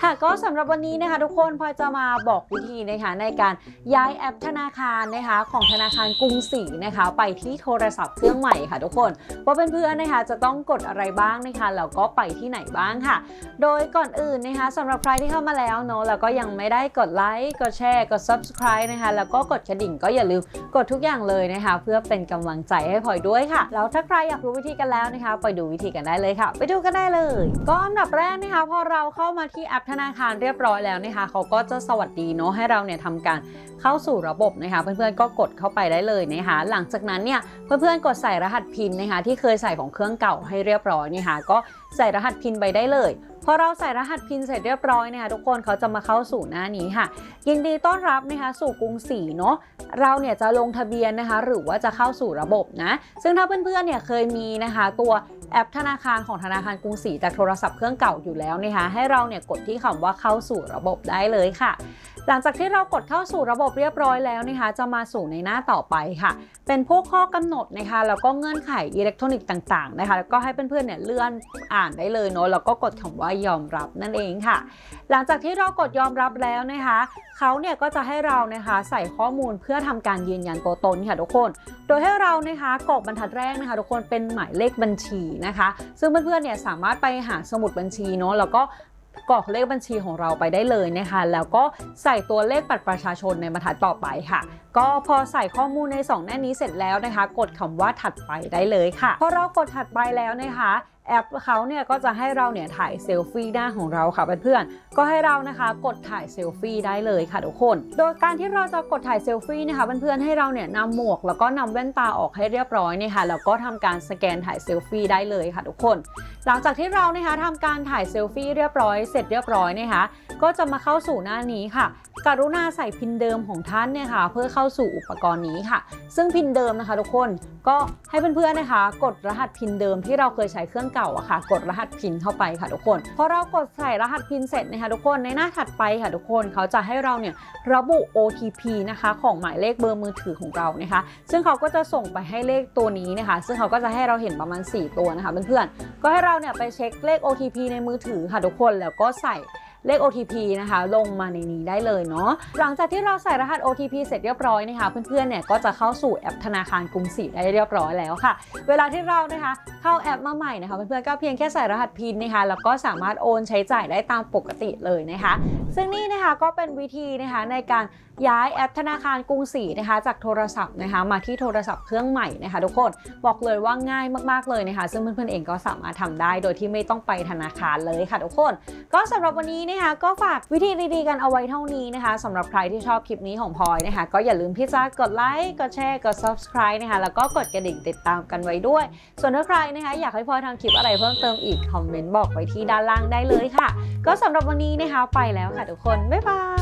ค่ะก็สำหรับวันนี้นะคะ ทุกคนพลอยจะมาบอกวิธีนะคะในการย้ายแอปธนาคารนะคะของธนาคารกรุงศรีนะคะ ไปที่โทรศัพท์เครื่องใหม่ค่ะ ทุกคนว่าเพื่อนๆนะคะจะต้องกดอะไรบ้างนะคะแล้วก็ไปที่ไหนบ้างค่ะ โดยก่อนอื่นนะคะสำหรับใครที่เข้ามาแล้วเนอะแล้วก็ยังไม่ได้กดไลค์กดแชร์กด subscribe นะคะแล้วก็กดกระดิ่งก็อย่าลืมกดทุกอย่างเลยนะคะ เพื่อเป็นกำลังใจให้พลอยด้วยค่ะแล้วถ้าใครอยากรู้วิธีกันแล้วนะคะ ไปดูวิธีกันได้เลยค่ะ ไปดูกันได้เลย ก็อันดับแรกนะคะพอเราเข้ามาที่แอปธนาคารเรียบร้อยแล้วนะคะเขาก็จะสวัสดีเนาะให้เราเนี่ยทำการเข้าสู่ระบบนะคะ เพื่อนๆก็กดเข้าไปได้เลยนะคะหลังจากนั้นเนี่ยเพื่อนๆกดใส่รหัสพินนะคะที่เคยใส่ของเครื่องเก่าให้เรียบร้อยนะคะก็ใส่รหัสพินไปได้เลยพอเราใส่รหัสพินเสร็จเรียบร้อยนะคะทุกคนเขาจะมาเข้าสู่หน้านี้ค่ะ ยินดีต้อนรับนะคะสู่กรุงศรีเนาะเราเนี่ยจะลงทะเบียนนะคะ หรือว่าจะเข้าสู่ระบบนะ ซึ่งถ้าเพื่อนๆเนี่ยเคยมีนะคะตัว แอปธนาคารของธนาคารกรุงศรีจากโทรศัพท์เครื่องเก่าอยู่แล้วนะคะให้เราเนี่ยกดที่คำว่าเข้าสู่ระบบได้เลยค่ะ หลังจากที่เรากดเข้าสู่ระบบเรียบร้อยแล้วนะคะจะมาสู่ในหน้าต่อไปค่ะ เป็นพวกข้อกำหนดนะคะแล้วก็เงื่อนไขอิเล็กทรอนิกส์ต่างๆนะคะแล้วก็ให้เพื่อนๆเนี่ยเลื่อนอ่านได้เลยเนาะแล้วก็กดคำว่ายอมรับนั่นเองค่ะ หลังจากที่เรากดยอมรับแล้วนะคะเขาเนี่ยก็จะให้เรานะคะใส่ข้อมูลเพื่อทำการยืนยันตัวตนค่ะทุกคน โดยให้เรานะคะกรอกบรรทัดแรกนะคะทุกคนเป็นหมายเลขบัญชีนะคะ ซึ่งเพื่อนๆเนี่ยสามารถไปหาสมุดบัญชีเนาะแล้วก็กรอกเลขบัญชีของเราไปได้เลยนะคะ แล้วก็ใส่ตัวเลขบัตรประชาชนในบรรทัดต่อไปค่ะ ก็พอใส่ข้อมูลใน 2 หน้านี้เสร็จแล้วนะคะ กดคำว่าถัดไปได้เลยค่ะ พอเรากดถัดไปแล้วนะคะ แอปเขาเนี่ยก็จะให้เราเนี่ยถ่ายเซลฟี่หน้าของเราค่ะเพื่อนๆก็ให้เรานะคะกดถ่ายเซลฟี่ได้เลยค่ะทุกคน โดยการที่เราจะกดถ่ายเซลฟี่นะคะเพื่อนๆให้เราเนี่ยนำหมวกแล้วก็นำแว่นตาออกให้เรียบร้อยเนี่ยค่ะแล้วก็ทำการสแกนถ่ายเซลฟี่ได้เลยค่ะทุกคน หลังจากที่เรานะคะทำการถ่ายเซลฟี่เรียบร้อยเสร็จเรียบร้อยนะคะก็จะมาเข้าสู่หน้านี้ค่ะ กรุณาใส่พินเดิมของท่านเนี่ยค่ะเพื่อเข้าสู่อุปกรณ์นี้ค่ะ ซึ่งพินเดิมนะคะ ทุกคนก็ให้เพื่อนๆนะคะ กดรหัสพินเดิมที่เราเคยใช้เครื่องเก่าอะค่ะ กดรหัสพินเข้าไปค่ะทุกคนพอเรากดใส่รหัสพินเสร็จนะคะทุกคนในหน้าถัดไปค่ะทุกคนเขาจะให้เราเนี่ยระบุ OTP นะคะ ของหมายเลขเบอร์มือถือของเรานะคะ ซึ่งเขาก็จะส่งไปให้เลขตัวนี้นะคะ ซึ่งเขาก็จะให้เราเห็นประมาณ 4 ตัวนะคะเพื่อนๆก็ให้เราเนี่ยไปเช็คเลข OTP ในมือถือค่ะทุกคนแล้วก็ใส่ เลข OTP นะคะ ลงมาในนี้ได้เลยเนาะหลังจากที่เราใส่รหัส OTP เสร็จเรียบร้อยนะคะเพื่อนๆเนี่ยก็จะเข้าสู่แอปธนาคารกรุงศรีได้เรียบร้อยแล้วค่ะ เวลาที่เรานะคะเข้าแอปมาใหม่นะคะเพื่อนๆก็เพียงแค่ใส่รหัสพินนะคะแล้วก็สามารถโอนใช้จ่ายได้ตามปกติเลยนะคะ ซึ่งนี่นะคะก็เป็นวิธีนะคะในการย้ายแอปธนาคารกรุงศรีนะคะ จากโทรศัพท์นะคะ มาที่โทรศัพท์เครื่องใหม่นะคะ ทุกคนบอกเลยว่าง่ายมากๆเลยนะคะ ซึ่งเพื่อนๆเองก็สามารถทำได้โดยที่ไม่ต้องไปธนาคารเลยค่ะทุกคน ก็สำหรับวันนี้นะคะก็ฝากวิธีดีๆกันเอาไว้เท่านี้นะคะสำหรับใครที่ชอบคลิปนี้ของพลอยนะคะก็อย่าลืมที่จะกดไลค์กดแชร์กด subscribe นะคะแล้วก็กดกระดิ่งติดตามกันไว้ด้วย ส่วนถ้าใครนะคะอยากให้พลอยทำคลิปอะไรเพิ่มเติมอีกคอมเมนต์บอกไว้ที่ด้านล่างได้เลยค่ะ ก็สำหรับวันนี้นะคะไปแล้วค่ะทุกคนบ๊ายบาย